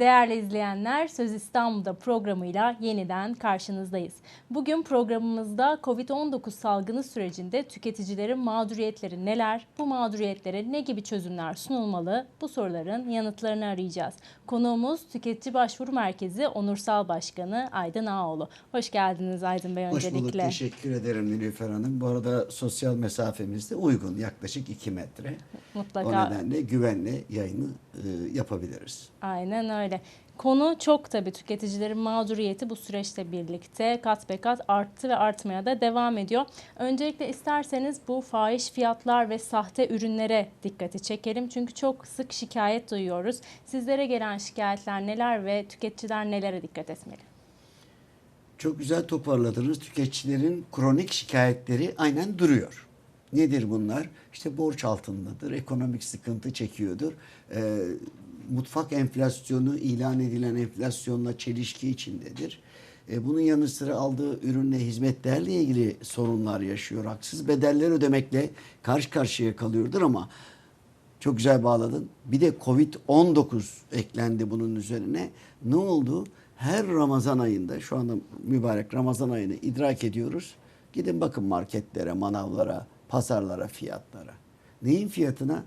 Değerli izleyenler, Söz İstanbul'da programıyla yeniden karşınızdayız. Bugün programımızda COVID-19 salgını sürecinde tüketicilerin mağduriyetleri neler, bu mağduriyetlere ne gibi çözümler sunulmalı, bu soruların yanıtlarını arayacağız. Konuğumuz Tüketici Başvuru Merkezi Onursal Başkanı Aydın Ağoğlu. Hoş geldiniz Aydın Bey Hoş öncelikle. bulduk. Teşekkür ederim Nilüfer Hanım. Bu arada sosyal mesafemiz de uygun. Yaklaşık 2 metre. Mutlaka. O nedenle güvenle yayını e, yapabiliriz. Aynen öyle. Konu çok tabii tüketicilerin mağduriyeti bu süreçle birlikte kat be kat arttı ve artmaya da devam ediyor. Öncelikle isterseniz bu fahiş fiyatlar ve sahte ürünlere dikkati çekelim. Çünkü çok sık şikayet duyuyoruz. Sizlere gelen şikayetler neler ve tüketiciler nelere dikkat etmeli? Çok güzel toparladınız. Tüketicilerin kronik şikayetleri aynen duruyor. Nedir bunlar? İşte borç altındadır, ekonomik sıkıntı çekiyordur. Ee, mutfak enflasyonu ilan edilen enflasyonla çelişki içindedir. Ee, bunun yanı sıra aldığı ürünle hizmetlerle ilgili sorunlar yaşıyor. Haksız bedeller ödemekle karşı karşıya kalıyordur ama çok güzel bağladın. Bir de Covid-19 eklendi bunun üzerine. Ne oldu? Her Ramazan ayında, şu anda mübarek Ramazan ayını idrak ediyoruz. Gidin bakın marketlere, manavlara, pazarlara, fiyatlara. Neyin fiyatına?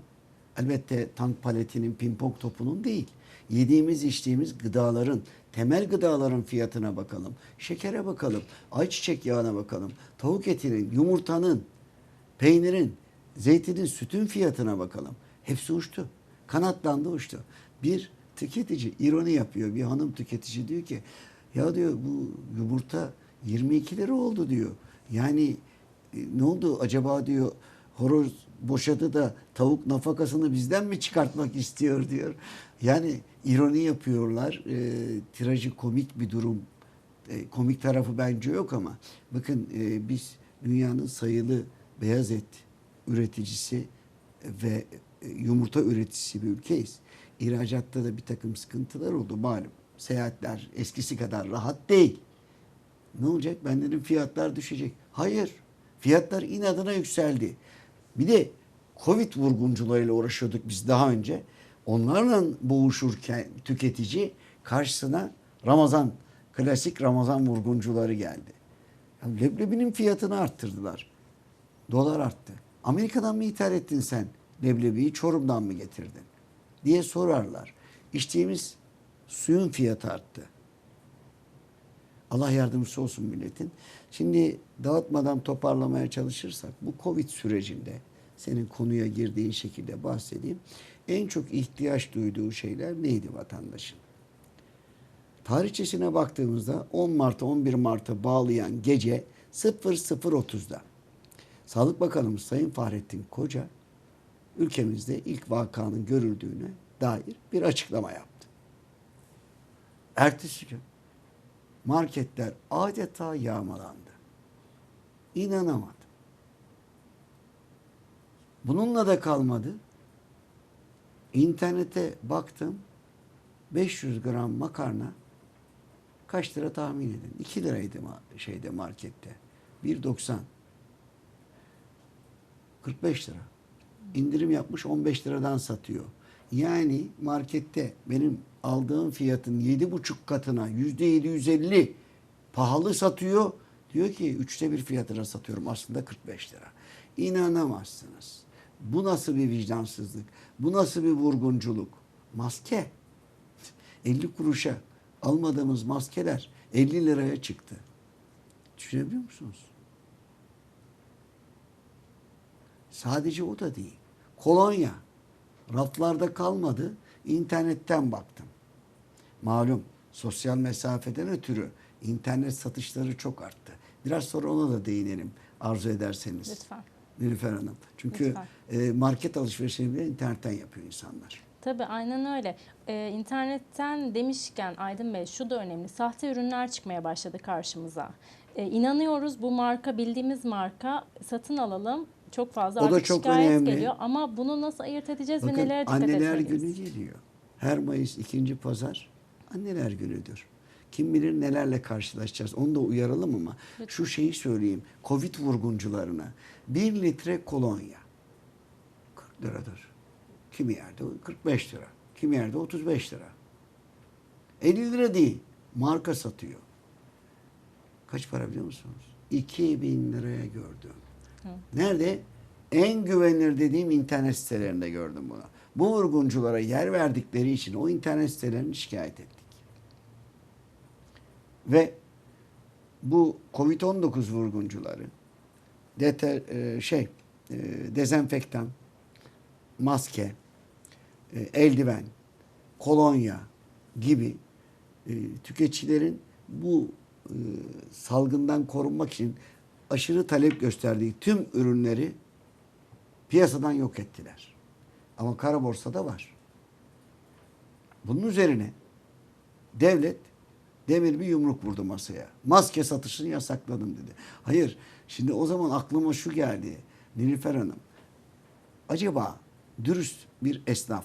Elbette tank paletinin, pimpon topunun değil. Yediğimiz, içtiğimiz gıdaların, temel gıdaların fiyatına bakalım. Şekere bakalım, ayçiçek yağına bakalım. Tavuk etinin, yumurtanın, peynirin, zeytinin, sütün fiyatına bakalım. Hepsi uçtu. Kanatlandı uçtu. Bir tüketici ironi yapıyor. Bir hanım tüketici diyor ki ya diyor bu yumurta 22 lira oldu diyor. Yani e, ne oldu acaba diyor horoz boşadı da tavuk nafakasını bizden mi çıkartmak istiyor diyor. Yani ironi yapıyorlar. E, tirajı komik bir durum. E, komik tarafı bence yok ama bakın e, biz dünyanın sayılı beyaz et üreticisi ve e, yumurta üreticisi bir ülkeyiz. İhracatta da bir takım sıkıntılar oldu malum. Seyahatler eskisi kadar rahat değil. Ne olacak? Ben dedim fiyatlar düşecek. Hayır. Fiyatlar inadına yükseldi. Bir de Covid vurguncularıyla uğraşıyorduk biz daha önce. Onlarla boğuşurken tüketici karşısına Ramazan, klasik Ramazan vurguncuları geldi. Ya leblebinin fiyatını arttırdılar. Dolar arttı. Amerika'dan mı ithal ettin sen leblebiyi, Çorum'dan mı getirdin? diye sorarlar. İçtiğimiz suyun fiyatı arttı. Allah yardımcısı olsun milletin. Şimdi dağıtmadan toparlamaya çalışırsak bu Covid sürecinde senin konuya girdiğin şekilde bahsedeyim. En çok ihtiyaç duyduğu şeyler neydi vatandaşın? Tarihçesine baktığımızda 10 Mart'a 11 Mart'a bağlayan gece 00.30'da Sağlık Bakanımız Sayın Fahrettin Koca ülkemizde ilk vakanın görüldüğüne dair bir açıklama yaptı. Ertesi gün marketler adeta yağmalandı. İnanamadım. Bununla da kalmadı. İnternete baktım. 500 gram makarna kaç lira tahmin edin? 2 liraydı şeyde markette. 1.90. 45 lira. İndirim yapmış 15 liradan satıyor. Yani markette benim aldığım fiyatın 7,5 katına %750 pahalı satıyor. Diyor ki üçte bir fiyatına satıyorum aslında 45 lira. İnanamazsınız. Bu nasıl bir vicdansızlık? Bu nasıl bir vurgunculuk? Maske. 50 kuruşa almadığımız maskeler 50 liraya çıktı. Düşünebiliyor musunuz? Sadece o da değil. Kolonya. Raflarda kalmadı. İnternetten baktım. Malum sosyal mesafeden ötürü internet satışları çok arttı. Biraz sonra ona da değinelim arzu ederseniz. Lütfen. Nilüfer Hanım. Çünkü Lütfen. e, market alışverişini bile internetten yapıyor insanlar. Tabii aynen öyle. Ee, internetten demişken Aydın Bey şu da önemli. Sahte ürünler çıkmaya başladı karşımıza. Ee, inanıyoruz bu marka bildiğimiz marka satın alalım. Çok fazla O da artık çok şikayet önemli. geliyor ama bunu nasıl ayırt edeceğiz ve Bakın nelere dikkat anneler etmeliyiz? günü geliyor. Her Mayıs ikinci pazar anneler günüdür. Kim bilir nelerle karşılaşacağız. Onu da uyaralım ama şu şeyi söyleyeyim. Covid vurguncularına bir litre kolonya 40 liradır. Kimi yerde 45 lira. Kimi yerde 35 lira. 50 lira değil. Marka satıyor. Kaç para biliyor musunuz? 2000 liraya gördüm. Nerede? En güvenilir dediğim internet sitelerinde gördüm bunu. Bu vurgunculara yer verdikleri için o internet sitelerini şikayet ettik. Ve bu Covid-19 vurguncuları deter, e, şey e, dezenfektan, maske, e, eldiven, kolonya gibi e, tüketicilerin bu e, salgından korunmak için aşırı talep gösterdiği tüm ürünleri piyasadan yok ettiler. Ama kara borsada var. Bunun üzerine devlet demir bir yumruk vurdu masaya. Maske satışını yasakladım dedi. Hayır. Şimdi o zaman aklıma şu geldi. Nilüfer Hanım. Acaba dürüst bir esnaf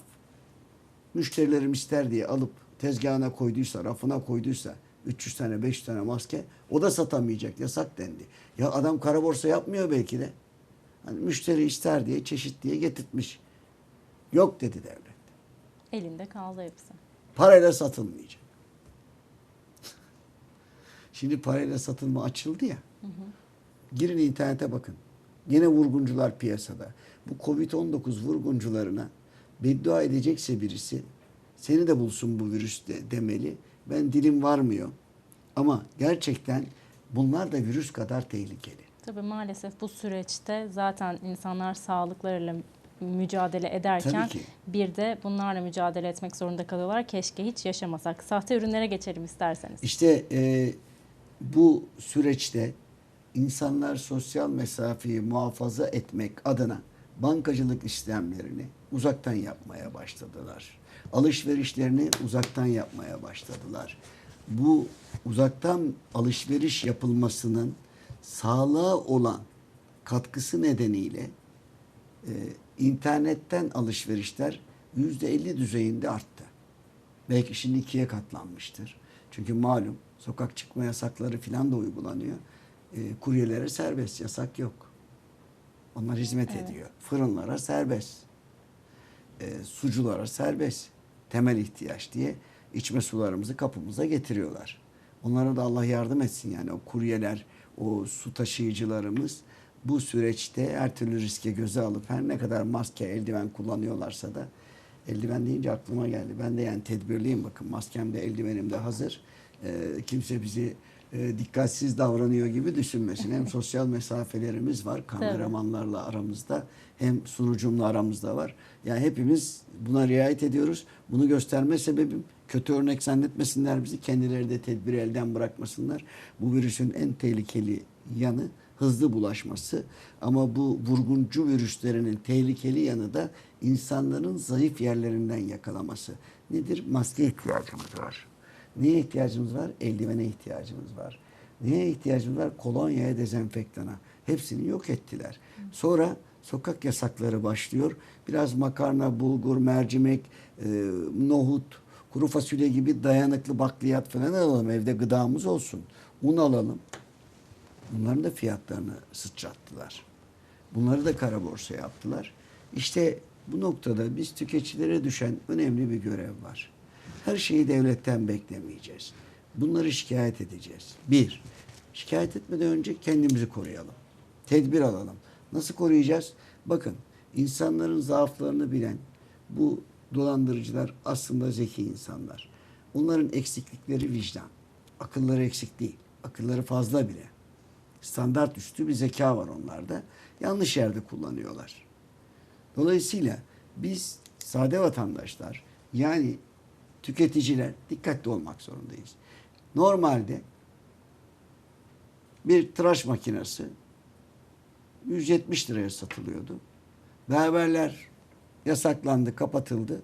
müşterilerim ister diye alıp tezgahına koyduysa, rafına koyduysa 300 tane 500 tane maske o da satamayacak. Yasak dendi. Ya adam kara borsa yapmıyor belki de. Hani müşteri ister diye çeşit diye getirtmiş. Yok dedi devlet. Elinde kaldı hepsi. Parayla satılmayacak. Şimdi parayla satılma açıldı ya. Girin internete bakın. Yine vurguncular piyasada. Bu Covid-19 vurguncularına beddua edecekse birisi seni de bulsun bu virüs de, demeli. Ben dilim varmıyor. Ama gerçekten bunlar da virüs kadar tehlikeli. Tabii maalesef bu süreçte zaten insanlar sağlıklarıyla mücadele ederken bir de bunlarla mücadele etmek zorunda kalıyorlar. Keşke hiç yaşamasak. Sahte ürünlere geçelim isterseniz. İşte e, bu süreçte insanlar sosyal mesafeyi muhafaza etmek adına bankacılık işlemlerini uzaktan yapmaya başladılar. Alışverişlerini uzaktan yapmaya başladılar. Bu uzaktan alışveriş yapılmasının sağlığa olan katkısı nedeniyle e, internetten alışverişler yüzde elli düzeyinde arttı. Belki şimdi ikiye katlanmıştır. Çünkü malum sokak çıkma yasakları filan da uygulanıyor. E, kuryelere serbest, yasak yok. Onlar hizmet Evet. ediyor. Fırınlara serbest. E, suculara serbest. Temel ihtiyaç diye içme sularımızı kapımıza getiriyorlar. Onlara da Allah yardım etsin yani o kuryeler, o su taşıyıcılarımız bu süreçte her türlü riske göze alıp her ne kadar maske, eldiven kullanıyorlarsa da eldiven deyince aklıma geldi. Ben de yani tedbirliyim bakın maskem de eldivenim de hazır. Ee, kimse bizi e, dikkatsiz davranıyor gibi düşünmesin. Hem sosyal mesafelerimiz var kameramanlarla aramızda hem sunucumla aramızda var. Yani hepimiz buna riayet ediyoruz. Bunu gösterme sebebim kötü örnek zannetmesinler bizi. Kendileri de tedbiri elden bırakmasınlar. Bu virüsün en tehlikeli yanı hızlı bulaşması. Ama bu vurguncu virüslerinin tehlikeli yanı da insanların zayıf yerlerinden yakalaması. Nedir? Maske ihtiyacımız var. Neye ihtiyacımız var? Eldivene ihtiyacımız var. Neye ihtiyacımız var? Kolonyaya, dezenfektana. Hepsini yok ettiler. Sonra sokak yasakları başlıyor. Biraz makarna, bulgur, mercimek, e, nohut, kuru fasulye gibi dayanıklı bakliyat falan alalım. Evde gıdamız olsun. Un alalım. Bunların da fiyatlarını sıçrattılar. Bunları da kara borsa yaptılar. İşte bu noktada biz tüketicilere düşen önemli bir görev var. Her şeyi devletten beklemeyeceğiz. Bunları şikayet edeceğiz. Bir, şikayet etmeden önce kendimizi koruyalım. Tedbir alalım. Nasıl koruyacağız? Bakın, insanların zaaflarını bilen bu dolandırıcılar aslında zeki insanlar. Onların eksiklikleri vicdan. Akılları eksik değil. Akılları fazla bile. Standart üstü bir zeka var onlarda. Yanlış yerde kullanıyorlar. Dolayısıyla biz sade vatandaşlar yani tüketiciler dikkatli olmak zorundayız. Normalde bir tıraş makinesi 170 liraya satılıyordu. Berberler yasaklandı, kapatıldı.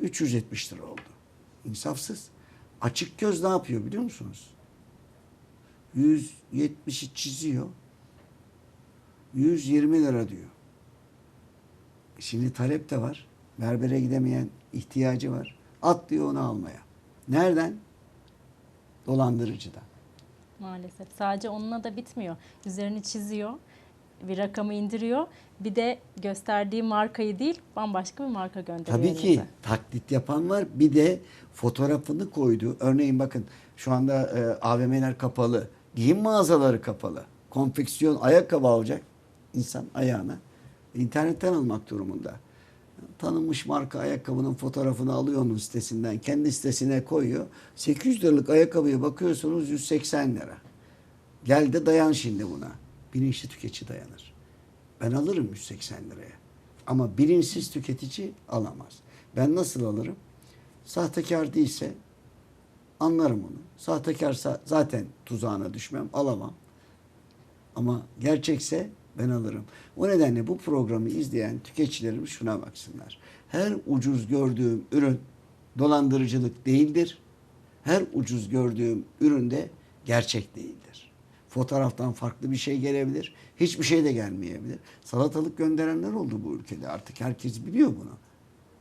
370 lira oldu. İnsafsız. Açık göz ne yapıyor biliyor musunuz? 170'i çiziyor. 120 lira diyor. Şimdi talep de var. Berbere gidemeyen ihtiyacı var. Atlıyor onu almaya. Nereden? Dolandırıcıdan. Maalesef. Sadece onunla da bitmiyor. Üzerini çiziyor. bir rakamı indiriyor. Bir de gösterdiği markayı değil bambaşka bir marka gönderiyor. Tabii ki elinize. taklit yapan var. Bir de fotoğrafını koydu. Örneğin bakın şu anda e, AVM'ler kapalı. Giyim mağazaları kapalı. Konfeksiyon ayakkabı alacak insan ayağına. internetten almak durumunda. Tanınmış marka ayakkabının fotoğrafını alıyor onun sitesinden. Kendi sitesine koyuyor. 800 liralık ayakkabıya bakıyorsunuz 180 lira. Gel de dayan şimdi buna. Bilinçli tüketici dayanır. Ben alırım 180 liraya. Ama bilinçsiz tüketici alamaz. Ben nasıl alırım? Sahtekar değilse anlarım onu. Sahtekarsa zaten tuzağına düşmem, alamam. Ama gerçekse ben alırım. O nedenle bu programı izleyen tüketicilerimiz şuna baksınlar. Her ucuz gördüğüm ürün dolandırıcılık değildir. Her ucuz gördüğüm üründe gerçek değildir. Fotoğraftan farklı bir şey gelebilir. Hiçbir şey de gelmeyebilir. Salatalık gönderenler oldu bu ülkede. Artık herkes biliyor bunu.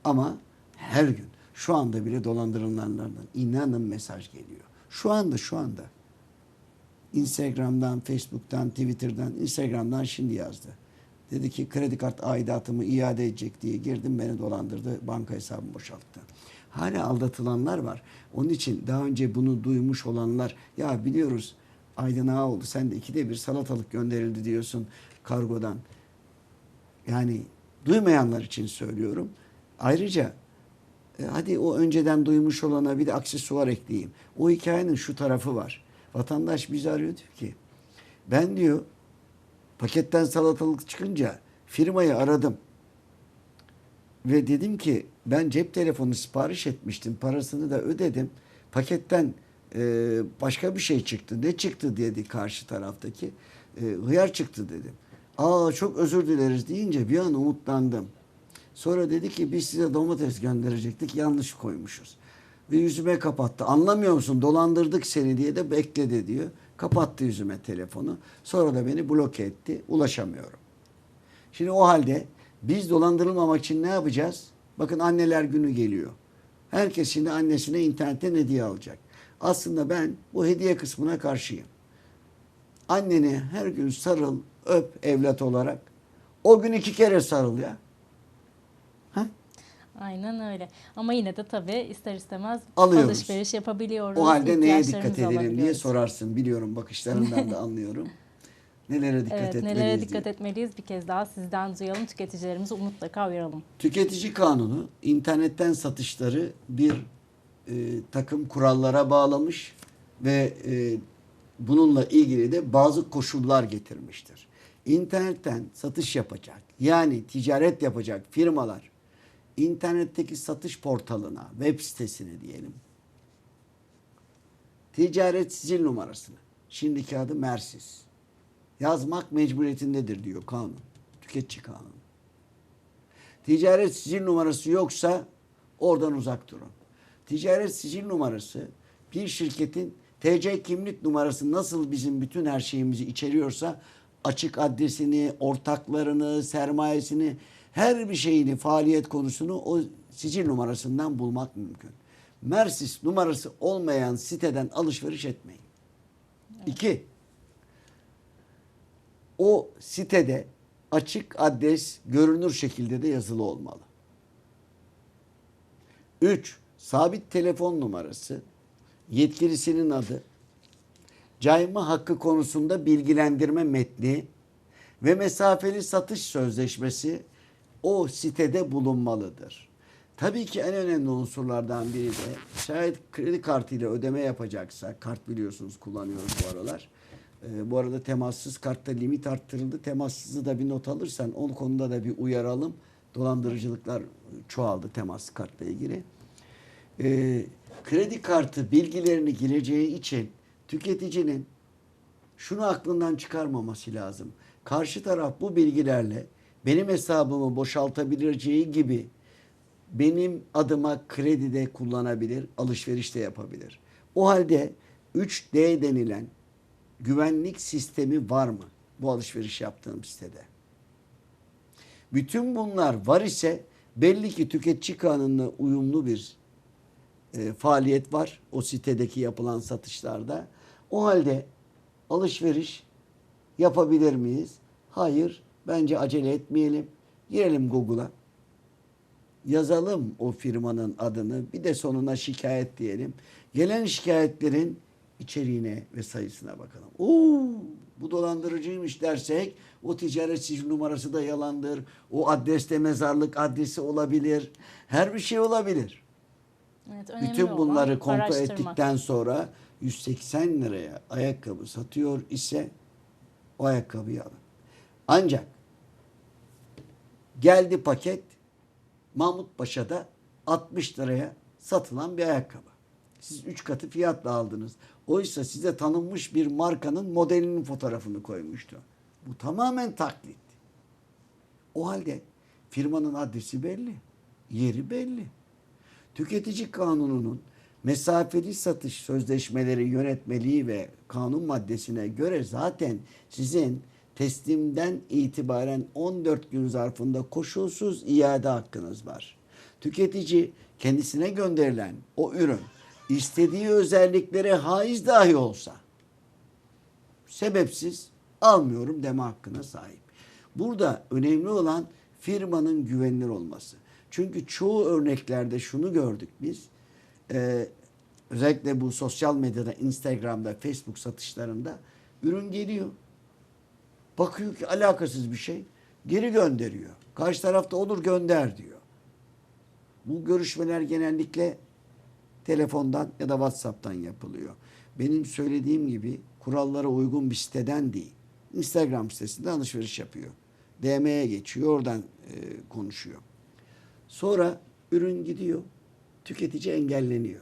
Ama her gün şu anda bile dolandırılanlardan inanın mesaj geliyor. Şu anda şu anda. Instagram'dan, Facebook'tan, Twitter'dan, Instagram'dan şimdi yazdı. Dedi ki kredi kart aidatımı iade edecek diye girdim beni dolandırdı. Banka hesabımı boşalttı. Hala aldatılanlar var. Onun için daha önce bunu duymuş olanlar ya biliyoruz Aydın oldu sen de ikide bir salatalık gönderildi diyorsun kargodan. Yani duymayanlar için söylüyorum. Ayrıca hadi o önceden duymuş olana bir de aksesuar ekleyeyim. O hikayenin şu tarafı var. Vatandaş bizi arıyor diyor ki ben diyor paketten salatalık çıkınca firmayı aradım. Ve dedim ki ben cep telefonu sipariş etmiştim. Parasını da ödedim. Paketten e, başka bir şey çıktı. Ne çıktı dedi karşı taraftaki. E, hıyar çıktı dedim. Aa çok özür dileriz deyince bir an umutlandım. Sonra dedi ki biz size domates gönderecektik yanlış koymuşuz. Ve yüzüme kapattı. Anlamıyor musun dolandırdık seni diye de bekledi diyor. Kapattı yüzüme telefonu. Sonra da beni bloke etti. Ulaşamıyorum. Şimdi o halde biz dolandırılmamak için ne yapacağız? Bakın anneler günü geliyor. Herkes şimdi annesine internetten hediye alacak. Aslında ben bu hediye kısmına karşıyım. Anneni her gün sarıl, öp evlat olarak. O gün iki kere sarıl ya. Aynen öyle. Ama yine de tabii ister istemez Alıyoruz. alışveriş yapabiliyoruz. O halde neye dikkat edelim diye sorarsın. Biliyorum bakışlarından da anlıyorum. Nelere dikkat Evet, etmeliyiz nelere diye. dikkat etmeliyiz bir kez daha sizden duyalım. Tüketicilerimizi mutlaka uyaralım. Tüketici kanunu internetten satışları bir e, takım kurallara bağlamış ve e, bununla ilgili de bazı koşullar getirmiştir. İnternetten satış yapacak yani ticaret yapacak firmalar internetteki satış portalına, web sitesine diyelim ticaret sicil numarasını şimdiki adı Mersis yazmak mecburiyetindedir diyor kanun. Tüketici kanunu. Ticaret sicil numarası yoksa oradan uzak durun. Ticaret sicil numarası bir şirketin TC kimlik numarası nasıl bizim bütün her şeyimizi içeriyorsa açık adresini, ortaklarını, sermayesini, her bir şeyini, faaliyet konusunu o sicil numarasından bulmak mümkün. Mersis numarası olmayan siteden alışveriş etmeyin. İki, o sitede açık adres görünür şekilde de yazılı olmalı. 3. Sabit telefon numarası, yetkilisinin adı, cayma hakkı konusunda bilgilendirme metni ve mesafeli satış sözleşmesi o sitede bulunmalıdır. Tabii ki en önemli unsurlardan biri de şayet kredi kartıyla ödeme yapacaksa, kart biliyorsunuz kullanıyoruz bu aralar. Ee, bu arada temassız kartta limit arttırıldı. Temassızı da bir not alırsan o konuda da bir uyaralım. Dolandırıcılıklar çoğaldı temas kartla ilgili. Ee, kredi kartı bilgilerini gireceği için tüketicinin şunu aklından çıkarmaması lazım. Karşı taraf bu bilgilerle benim hesabımı boşaltabileceği gibi benim adıma kredi de kullanabilir, alışveriş de yapabilir. O halde 3D denilen güvenlik sistemi var mı bu alışveriş yaptığım sitede? Bütün bunlar var ise belli ki tüketici kanununa uyumlu bir e, faaliyet var o sitedeki yapılan satışlarda. O halde alışveriş yapabilir miyiz? Hayır, bence acele etmeyelim. Girelim Google'a. Yazalım o firmanın adını. Bir de sonuna şikayet diyelim. Gelen şikayetlerin içeriğine ve sayısına bakalım. Oo, bu dolandırıcıymış dersek o ticaret sicil numarası da yalandır. O adreste mezarlık adresi olabilir. Her bir şey olabilir. Evet, önemli Bütün bunları kontrol ettikten sonra 180 liraya ayakkabı satıyor ise o ayakkabıyı alın. Ancak geldi paket Mahmut Paşa'da 60 liraya satılan bir ayakkabı. Siz 3 katı fiyatla aldınız. Oysa size tanınmış bir markanın modelinin fotoğrafını koymuştu. Bu tamamen taklit. O halde firmanın adresi belli, yeri belli. Tüketici kanununun mesafeli satış sözleşmeleri yönetmeliği ve kanun maddesine göre zaten sizin teslimden itibaren 14 gün zarfında koşulsuz iade hakkınız var. Tüketici kendisine gönderilen o ürün istediği özelliklere haiz dahi olsa sebepsiz almıyorum deme hakkına sahip. Burada önemli olan firmanın güvenilir olması. Çünkü çoğu örneklerde şunu gördük biz. Ee, özellikle bu sosyal medyada, Instagram'da, Facebook satışlarında ürün geliyor. Bakıyor ki alakasız bir şey. Geri gönderiyor. Karşı tarafta olur gönder diyor. Bu görüşmeler genellikle telefondan ya da WhatsApp'tan yapılıyor. Benim söylediğim gibi kurallara uygun bir siteden değil. Instagram sitesinde alışveriş yapıyor. DM'ye geçiyor, oradan e, konuşuyor. Sonra ürün gidiyor, tüketici engelleniyor.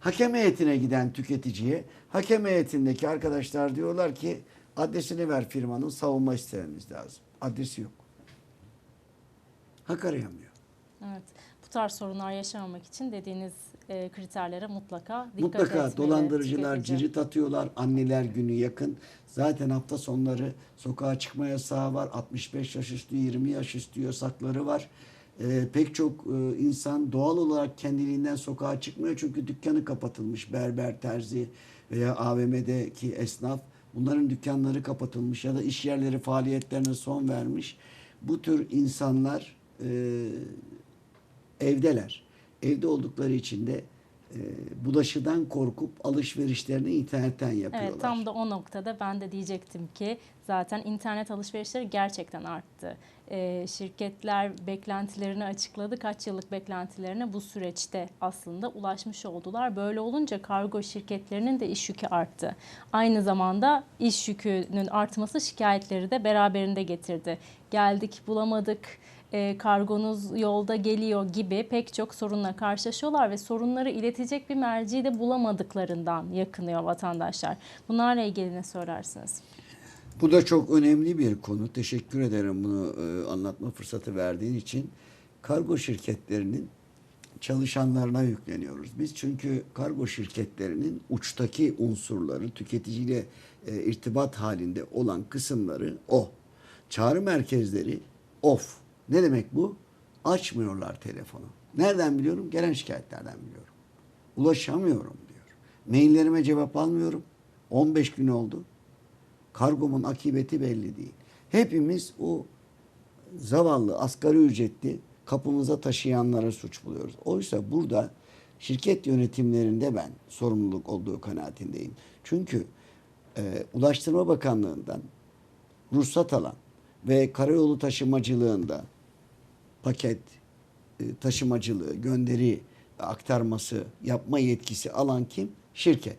Hakem heyetine giden tüketiciye, hakem heyetindeki arkadaşlar diyorlar ki adresini ver firmanın savunma istememiz lazım. Adresi yok. Hak arayamıyor. Evet. Bu tarz sorunlar yaşamamak için dediğiniz e, kriterlere mutlaka dikkat Mutlaka etmeli dolandırıcılar tüketici. cirit atıyorlar. Anneler günü yakın. Zaten hafta sonları sokağa çıkma yasağı var. 65 yaş üstü, 20 yaş üstü yasakları var. Ee, pek çok e, insan doğal olarak kendiliğinden sokağa çıkmıyor. Çünkü dükkanı kapatılmış. Berber, terzi veya AVM'deki esnaf. Bunların dükkanları kapatılmış ya da iş yerleri faaliyetlerine son vermiş. Bu tür insanlar e, evdeler. Evde oldukları için de bulaşıdan korkup alışverişlerini internetten yapıyorlar. Evet tam da o noktada ben de diyecektim ki zaten internet alışverişleri gerçekten arttı. Ee, şirketler beklentilerini açıkladı. Kaç yıllık beklentilerine bu süreçte aslında ulaşmış oldular. Böyle olunca kargo şirketlerinin de iş yükü arttı. Aynı zamanda iş yükünün artması şikayetleri de beraberinde getirdi. Geldik bulamadık e, kargonuz yolda geliyor gibi pek çok sorunla karşılaşıyorlar ve sorunları iletecek bir merci de bulamadıklarından yakınıyor vatandaşlar. Bunlarla ilgili ne söylersiniz? Bu da çok önemli bir konu. Teşekkür ederim bunu e, anlatma fırsatı verdiğin için. Kargo şirketlerinin çalışanlarına yükleniyoruz. Biz çünkü kargo şirketlerinin uçtaki unsurları, tüketiciyle e, irtibat halinde olan kısımları o. Çağrı merkezleri off. Ne demek bu? Açmıyorlar telefonu. Nereden biliyorum? Gelen şikayetlerden biliyorum. Ulaşamıyorum diyor. Maillerime cevap almıyorum. 15 gün oldu. Kargomun akıbeti belli değil. Hepimiz o zavallı asgari ücretli kapımıza taşıyanlara suç buluyoruz. Oysa burada şirket yönetimlerinde ben sorumluluk olduğu kanaatindeyim. Çünkü e, Ulaştırma Bakanlığı'ndan ruhsat alan ve karayolu taşımacılığında paket e, taşımacılığı, gönderi aktarması yapma yetkisi alan kim? Şirket.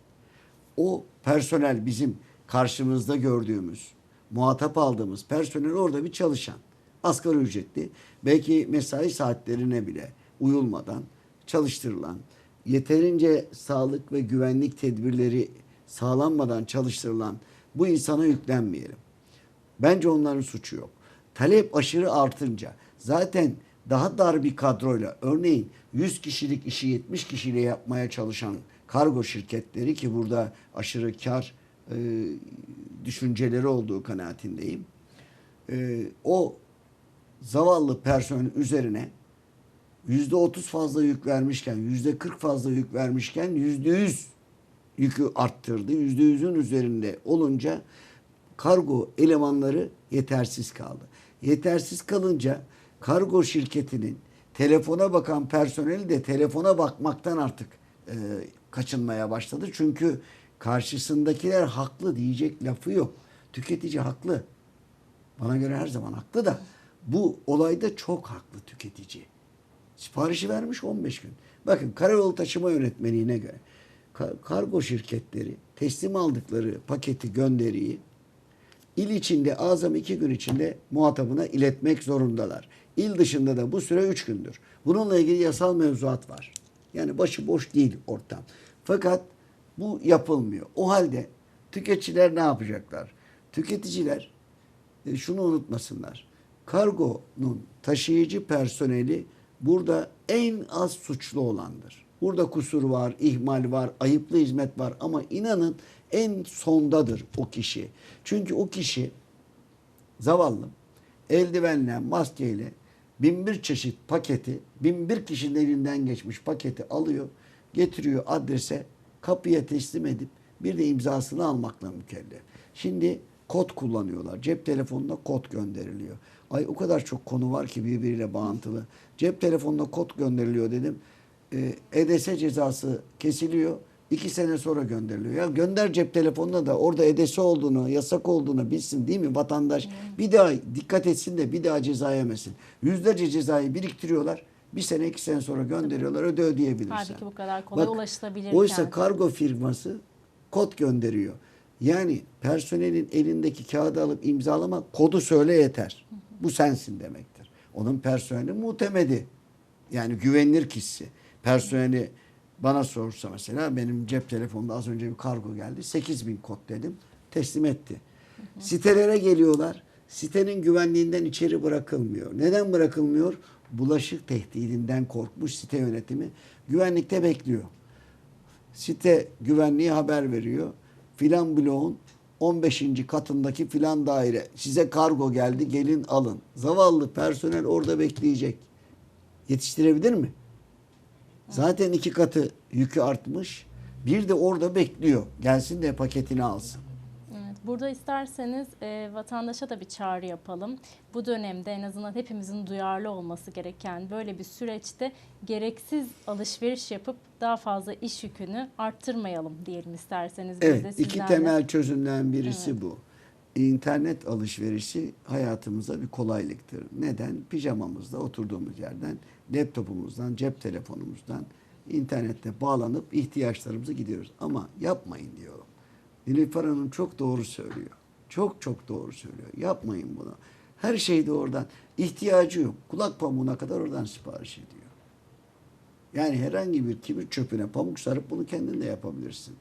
O personel bizim karşımızda gördüğümüz, muhatap aldığımız personel orada bir çalışan. Asgari ücretli, belki mesai saatlerine bile uyulmadan çalıştırılan, yeterince sağlık ve güvenlik tedbirleri sağlanmadan çalıştırılan bu insana yüklenmeyelim. Bence onların suçu yok. Talep aşırı artınca zaten daha dar bir kadroyla örneğin 100 kişilik işi 70 kişiyle yapmaya çalışan kargo şirketleri ki burada aşırı kar e, düşünceleri olduğu kanaatindeyim. E, o zavallı personel üzerine yüzde otuz fazla yük vermişken, yüzde kırk fazla yük vermişken yüzde yüz yükü arttırdı. Yüzde yüzün üzerinde olunca kargo elemanları yetersiz kaldı. Yetersiz kalınca kargo şirketinin telefona bakan personeli de telefona bakmaktan artık e, kaçınmaya başladı. Çünkü karşısındakiler haklı diyecek lafı yok. Tüketici haklı. Bana göre her zaman haklı da bu olayda çok haklı tüketici. Siparişi vermiş 15 gün. Bakın karayolu taşıma yönetmeliğine göre ka- kargo şirketleri teslim aldıkları paketi gönderiyi il içinde azam iki gün içinde muhatabına iletmek zorundalar. İl dışında da bu süre üç gündür. Bununla ilgili yasal mevzuat var. Yani başıboş değil ortam. Fakat bu yapılmıyor. O halde tüketiciler ne yapacaklar? Tüketiciler e, şunu unutmasınlar. Kargonun taşıyıcı personeli burada en az suçlu olandır. Burada kusur var, ihmal var, ayıplı hizmet var ama inanın en sondadır o kişi. Çünkü o kişi zavallı eldivenle, maskeyle bin bir çeşit paketi, bin bir kişinin elinden geçmiş paketi alıyor, getiriyor adrese, kapıya teslim edip bir de imzasını almakla mükellef. Şimdi kod kullanıyorlar. Cep telefonuna kod gönderiliyor. Ay o kadar çok konu var ki birbiriyle bağıntılı. Cep telefonuna kod gönderiliyor dedim. Ee, EDS cezası kesiliyor. İki sene sonra gönderiliyor. Ya gönder cep telefonuna da orada EDS olduğunu, yasak olduğunu bilsin değil mi vatandaş? Bir daha dikkat etsin de bir daha ceza yemesin. Yüzlerce cezayı biriktiriyorlar. Bir sene iki sene sonra gönderiyorlar öde ödeyebilirsen. Halbuki bu kadar kolay Bak, ulaşılabilirken. Oysa kargo firması kod gönderiyor. Yani personelin elindeki kağıdı alıp imzalama kodu söyle yeter. Bu sensin demektir. Onun personeli muhtemedi. Yani güvenilir kişisi. Personeli bana sorsa mesela benim cep telefonumda az önce bir kargo geldi. 8000 kod dedim. Teslim etti. Sitelere geliyorlar. Sitenin güvenliğinden içeri bırakılmıyor. Neden bırakılmıyor? Bulaşık tehdidinden korkmuş site yönetimi. Güvenlikte bekliyor. Site güvenliği haber veriyor. Filan bloğun 15. katındaki filan daire. Size kargo geldi gelin alın. Zavallı personel orada bekleyecek. Yetiştirebilir mi? Zaten iki katı yükü artmış. Bir de orada bekliyor. Gelsin de paketini alsın. Evet, burada isterseniz e, vatandaşa da bir çağrı yapalım. Bu dönemde en azından hepimizin duyarlı olması gereken böyle bir süreçte gereksiz alışveriş yapıp daha fazla iş yükünü arttırmayalım diyelim isterseniz. biz de Evet, iki sizlerle. temel çözümden birisi bu. İnternet alışverişi hayatımıza bir kolaylıktır. Neden? Pijamamızda oturduğumuz yerden, laptopumuzdan, cep telefonumuzdan internette bağlanıp ihtiyaçlarımızı gidiyoruz. Ama yapmayın diyorum. Nilüfer Hanım çok doğru söylüyor. Çok çok doğru söylüyor. Yapmayın bunu. Her şey de oradan. İhtiyacı yok. Kulak pamuğuna kadar oradan sipariş ediyor. Yani herhangi bir kibrit çöpüne pamuk sarıp bunu kendin de yapabilirsin.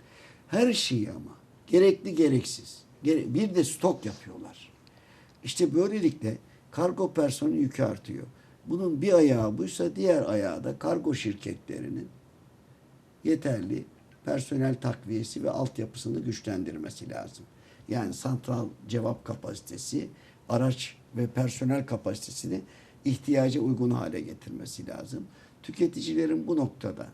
Her şeyi ama gerekli gereksiz. Bir de stok yapıyorlar. İşte böylelikle kargo personeli yükü artıyor. Bunun bir ayağı buysa diğer ayağı da kargo şirketlerinin yeterli personel takviyesi ve altyapısını güçlendirmesi lazım. Yani santral cevap kapasitesi, araç ve personel kapasitesini ihtiyaca uygun hale getirmesi lazım. Tüketicilerin bu noktada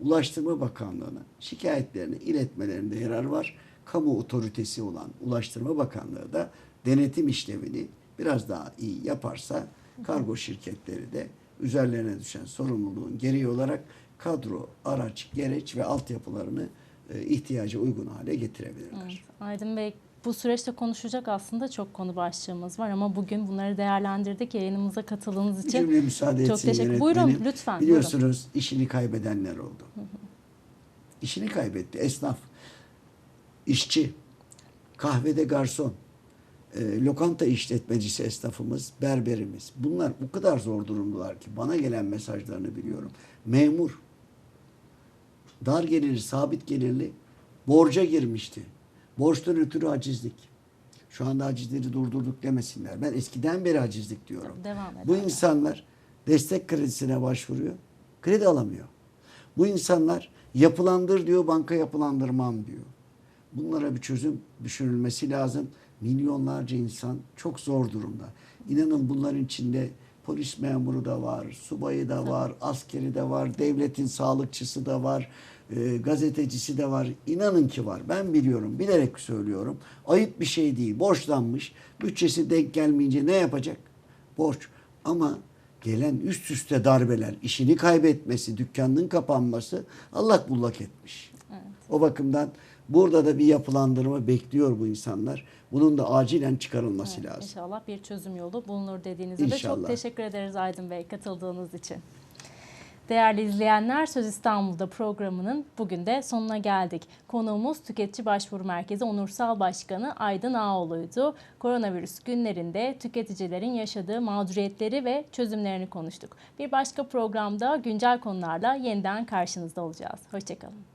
Ulaştırma Bakanlığı'na şikayetlerini iletmelerinde yarar var. Kamu otoritesi olan Ulaştırma Bakanlığı da denetim işlemini biraz daha iyi yaparsa kargo şirketleri de üzerlerine düşen sorumluluğun gereği olarak kadro, araç, gereç ve altyapılarını e, ihtiyaca uygun hale getirebilirler. Evet, Aydın Bey bu süreçte konuşacak aslında çok konu başlığımız var ama bugün bunları değerlendirdik. Yayınımıza katıldığınız Bir için cümle müsaade çok teşekkür yönetmenim. Buyurun lütfen. Biliyorsunuz işini kaybedenler oldu. İşini kaybetti. Esnaf, işçi, kahvede garson, e, lokanta işletmecisi esnafımız, berberimiz. Bunlar o kadar zor durumdalar ki bana gelen mesajlarını biliyorum. Memur, dar gelirli, sabit gelirli borca girmişti. Borçtan ötürü acizlik. Şu anda acizleri durdurduk demesinler. Ben eskiden beri acizlik diyorum. Devam Bu insanlar destek kredisine başvuruyor. Kredi alamıyor. Bu insanlar yapılandır diyor, banka yapılandırmam diyor. Bunlara bir çözüm düşünülmesi lazım. Milyonlarca insan çok zor durumda. İnanın bunların içinde polis memuru da var, subayı da var, askeri de var, devletin sağlıkçısı da var, e, gazetecisi de var. İnanın ki var. Ben biliyorum. Bilerek söylüyorum. Ayıp bir şey değil. Borçlanmış. Bütçesi denk gelmeyince ne yapacak? Borç. Ama gelen üst üste darbeler, işini kaybetmesi, dükkanının kapanması allak bullak etmiş. O bakımdan burada da bir yapılandırma bekliyor bu insanlar. Bunun da acilen çıkarılması Evet, lazım. İnşallah bir çözüm yolu bulunur dediğinizde de çok İnşallah. teşekkür ederiz Aydın Bey katıldığınız için. Değerli izleyenler Söz İstanbul'da programının bugün de sonuna geldik. Konuğumuz Tüketici Başvuru Merkezi Onursal Başkanı Aydın Ağoğlu'ydu. Koronavirüs günlerinde tüketicilerin yaşadığı mağduriyetleri ve çözümlerini konuştuk. Bir başka programda güncel konularla yeniden karşınızda olacağız. Hoşçakalın.